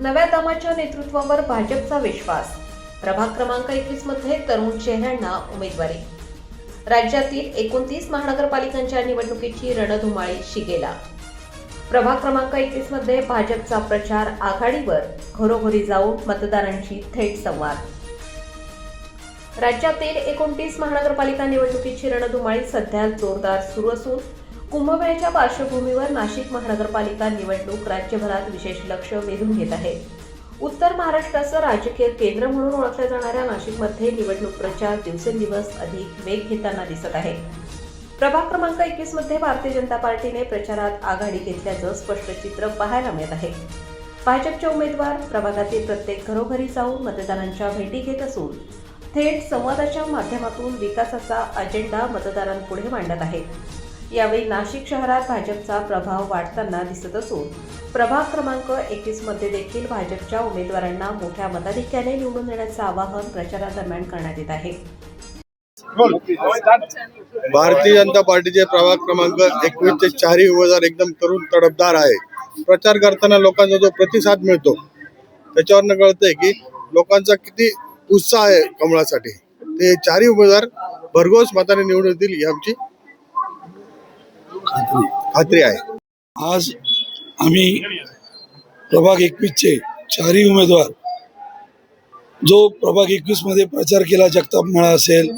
नव्या दमाच्या नेतृत्वावर भाजपचा विश्वास. प्रभाग क्रमांक एकवीसमध्ये तरुण चेहऱ्यांना उमेदवारी. राज्यातील एकोणतीस महानगरपालिकांच्या निवडणुकीची रणधुमाळी शिगेला. प्रभाग क्रमांक एकवीसमध्ये भाजपचा प्रचार आघाडीवर घरोघरी जाऊन मतदारांशी थेट संवाद. राज्यातील एकोणतीस महानगरपालिका निवडणुकीची रणधुमाळी सध्या जोरदार सुरू असून कुंभमेळ्याच्या पार्श्वभूमीवर नाशिक महानगरपालिका निवडणूक राज्यभरात विशेष लक्ष वेधून घेत आहे. उत्तर महाराष्ट्राचं राजकीय केंद्र म्हणून ओळखल्या जाणाऱ्या नाशिकमध्ये निवडणूक प्रचार दिवसेंदिवस अधिक वेग घेताना दिसत आहे. प्रभाग क्रमांक एकवीसमध्ये भारतीय जनता पार्टीने प्रचारात आघाडी घेतल्याचं स्पष्ट चित्र पाहायला मिळत आहे. भाजपचे उमेदवार प्रभागातील प्रत्येक घरोघरी जाऊन मतदारांच्या भेटी घेत असून थेट संवादाच्या माध्यमातून विकासाचा अजेंडा मतदारांपुढे मांडत आहेत यावेळी नाशिक शहरात भाजपचा प्रभाव वाढताना दिसत असून प्रभाग क्रमांक एकवीसमध्ये देखील भाजपच्या उमेदवारांना मोठ्या मताधिक्याने निवडून देण्याचं आवाहन प्रचारादरम्यान करण्यात येत आहे. भारतीय जनता पार्टीचे प्रभाग क्रमांक एकवीस ते चारही उमेदवार एकदम तरुण तडफदार आहे. प्रचार करताना लोकांचा जो प्रतिसाद मिळतो त्याच्यावरनं कळतंय की लोकांचा किती उत्साह आहे कमळासाठी. ते चारही उमेदवार भरघोस मताने निवडून येतील ही आमची खात्री. आहे. आज आम्ही प्रभाग एकवीसचे चारही उमेदवार जो प्रभाग एकवीसमध्ये प्रचार केला जगताप मळा असेल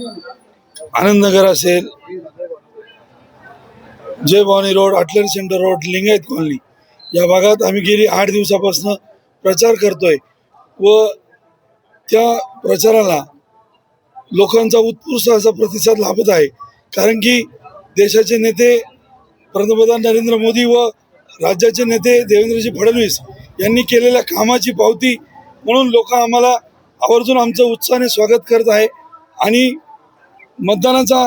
आनंदनगर असेल जय भवानी रोड अटलर सेंटर रोड लिंगायत कॉलनी या भागात आम्ही गेली आठ दिवसापासून प्रचार करतोय व त्या प्रचाराला लोकांचा उत्कृष्ट असा प्रतिसाद लाभत आहे. कारण की देशाचे नेते पंतप्रधान नरेंद्र मोदी व राज्याचे नेते देवेंद्रजी फडणवीस यांनी केलेल्या कामाची पावती म्हणून लोक आम्हाला आवर्जून आमचं उत्साहाने स्वागत करत आहे आणि मतदानाचा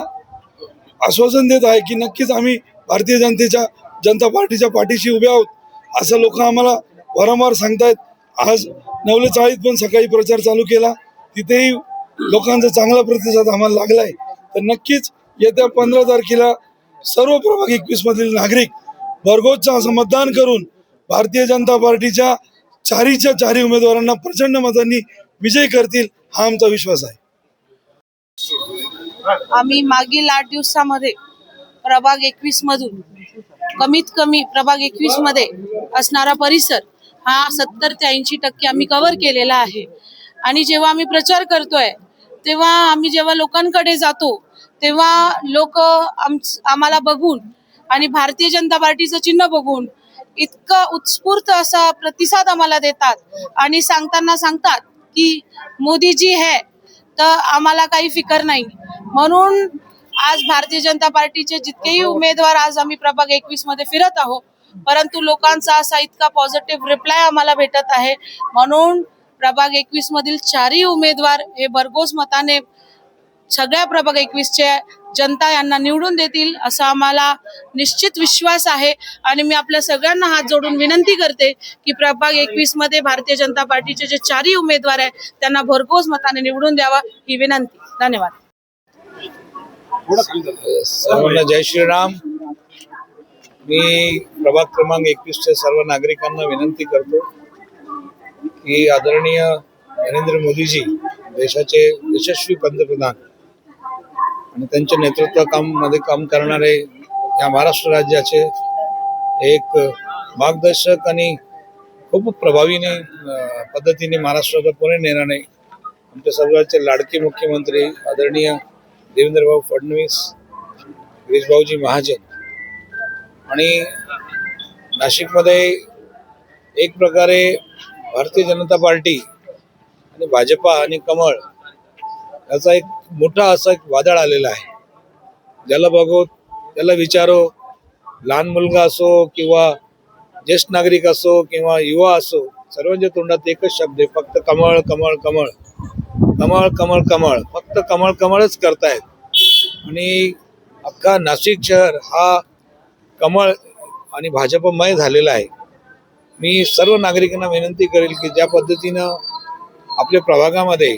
आश्वासन देत आहे की नक्कीच आम्ही भारतीय जनतेच्या जनता पार्टीच्या पाठीशी उभे आहोत असं लोक आम्हाला वारंवार सांगतायत. आज नवले चाळीत पण सकाळी प्रचार चालू केला. तिथेही लोकांचा चांगला प्रतिसाद आम्हाला लागला आहे तर नक्कीच येत्या पंधरा तारखेला सर्व प्रभाग एकवीस मधील नागरिक भरघोसचं असं मतदान करून भारतीय जनता पार्टीच्या चारीच्या चारी उमेदवारांना प्रचंड मतांनी विजय करतील हा आमचा विश्वास आहे. आम्ही मागील आठ दिवसामध्ये प्रभाग एकवीस मधून कमीत कमी प्रभाग एकवीसमध्ये असणारा परिसर हा सत्तर ते ऐंशी टक्के आम्ही कव्हर केलेला आहे. आणि जेव्हा आम्ही प्रचार करतोय तेव्हा आम्ही जेव्हा लोकांकडे जातो तेव्हा लोक आम्हाला बघून आणि भारतीय जनता पार्टीचं चिन्ह बघून इतकं उत्स्फूर्त असा प्रतिसाद आम्हाला देतात. आणि सांगताना सांगतात की मोदीजी है तर आम्हाला काही फिकर नाही. म्हणून आज भारतीय जनता पार्टीचे जितकेही उमेदवार आज आम्ही प्रभाग एकवीसमध्ये फिरत आहोत परंतु लोकांचा असा इतका पॉझिटिव्ह रिप्लाय आम्हाला भेटत आहे. म्हणून प्रभाग एकवीस मधील चारही उमेदवार हे भरघोस मताने सगळ्या प्रभाग एकवीसच्या जनता यांना निवडून देतील असा आम्हाला निश्चित विश्वास आहे. आणि मी आपल्या सगळ्यांना हात जोडून विनंती करते की प्रभाग एकवीसमध्ये भारतीय जनता पार्टीचे जे चारही उमेदवार आहेत त्यांना भरघोस मताने निवडून द्यावा ही विनंती. धन्यवाद. सर्वांना जय श्रीराम. मी प्रभाग क्रमांक एकवीसच्या सर्व नागरिकांना विनंती करतो की आदरणीय नरेंद्र मोदीजी देशाचे यशस्वी पंतप्रधान आणि त्यांच्या नेतृत्व काममध्ये काम करणारे या महाराष्ट्र राज्याचे एक मार्गदर्शक आणि खूप प्रभावीने पद्धतीने महाराष्ट्राचा पुणे नेणारे आमच्या सर्वांचे लाडके मुख्यमंत्री आदरणीय देवेंद्रभाऊ फडणवीस गिरीशभाऊजी महाजन. आणि नाशिकमध्ये एक प्रकारे भारतीय जनता पार्टी आणि भाजपा आणि कमळ याचा एक मोठा असा एक वादळ आलेला आहे. ज्याला बघो त्याला विचारो लहान मुलगा असो किंवा ज्येष्ठ नागरिक असो किंवा युवा असो सर्वांच्या तोंडात एकच शब्द आहे फक्त कमळ कमळ कमळ. कमळ कमळ कमळ. फक्त कमळ कमळच करतायत. आणि अख्खा नाशिक शहर हा कमळ आणि भाजपमय झालेला आहे. मी सर्व नागरिकांना विनंती करेल की ज्या पद्धतीनं आपल्या प्रभागामध्ये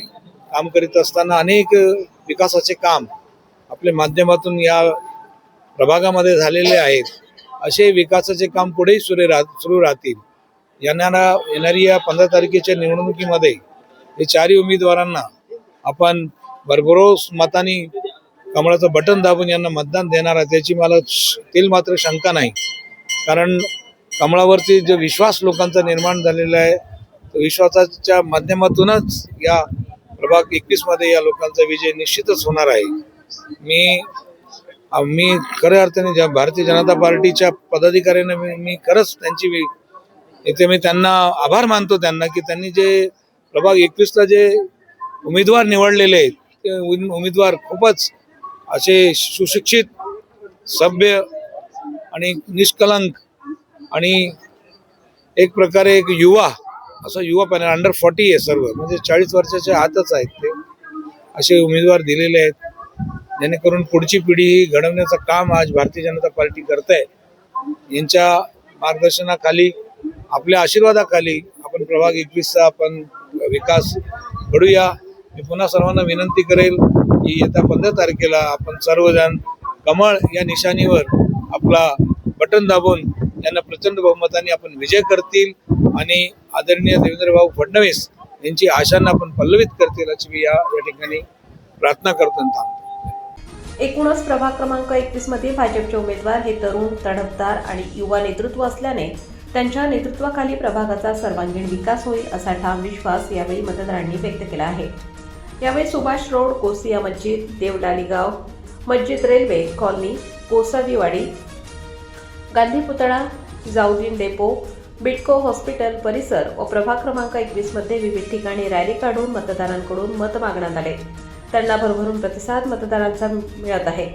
काम करीत असताना अनेक विकासाचे काम आपल्या माध्यमातून या प्रभागामध्ये झालेले आहेत. असे विकासाचे काम पुढेही सुरू राह सुरू राहतील. येणारा येणारी या पंधरा तारखेच्या निवडणुकीमध्ये हे चारही उमेदवारांना आपण भरभरोस मतानी कमळाचं बटन दाबून यांना मतदान देणार आहे. त्याची मला तेल मात्र शंका नाही. कारण कमळावरती जो विश्वास लोकांचा निर्माण झालेला आहे तो विश्वासाच्या माध्यमातूनच या प्रभाग एकवीसमध्ये या लोकांचा विजय निश्चितच होणार आहे. मी मी खऱ्या अर्थाने ज्या भारतीय जनता पार्टीच्या पदाधिकाऱ्यांना मी मी खरंच त्यांची इथे मी त्यांना आभार मानतो त्यांना की त्यांनी जे प्रभाग एकवीसला जे उमेदवार निवडलेले आहेत ते उमेदवार खूपच असे सुशिक्षित सभ्य आणि निष्कलंक आणि एक प्रकारे एक युवा असं युवा पॅनल अंडर फॉर्टी आहे सर्व. म्हणजे चाळीस वर्षाच्या आतच आहेत ते. असे उमेदवार दिलेले आहेत. जेणेकरून पुढची पिढी ही घडवण्याचं काम आज भारतीय जनता पार्टी करत आहे यांच्या मार्गदर्शनाखाली आपल्या आशीर्वादाखाली आपण प्रभाग एकवीसचा आपण विकास घडूया. मी पुन्हा सर्वांना विनंती करेल की येत्या पंधरा तारखेला आपण सर्वजण कमळ या निशाणीवर आपला बटन दाबून त्यांना प्रचंड बहुमताने आपण विजय करतील आणि आदरणीय देवेंद्र भाऊ फडणवीस यांची आशांना आपण पल्लवित करतील अशी मी या ठिकाणी प्रार्थना करतो थांबतो. एकूणच प्रभाग क्रमांक एकवीसमध्ये भाजपचे उमेदवार हे तरुण तडफदार आणि युवा नेतृत्व असल्याने त्यांच्या नेतृत्वाखाली प्रभागाचा सर्वांगीण विकास होईल असा ठाम विश्वास यावेळी मतदारांनी व्यक्त केला आहे. यावेळी सुभाष रोड कोसिया मस्जिद देवलालीगाव मस्जिद रेल्वे कॉलनी कोसावीवाडी गांधी पुतळा जाऊदीन डेपो बिटको हॉस्पिटल परिसर व प्रभाग क्रमांक एकवीसमध्ये विविध ठिकाणी रॅली काढून मतदारांकडून मत मागण्यात आले. त्यांना भरभरून प्रतिसाद मतदारांचा मिळत आहे.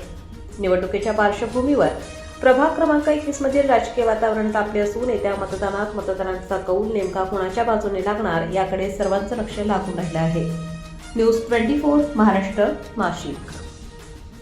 निवडणुकीच्या पार्श्वभूमीवर प्रभाग क्रमांक एकवीस मधील राजकीय वातावरण तापले असून येत्या मतदानात मतदारांचा कौल नेमका कोणाच्या बाजूने लागणार याकडे सर्वांचं लक्ष लागून राहिलं आहे. News twenty four Maharashtra Nashik.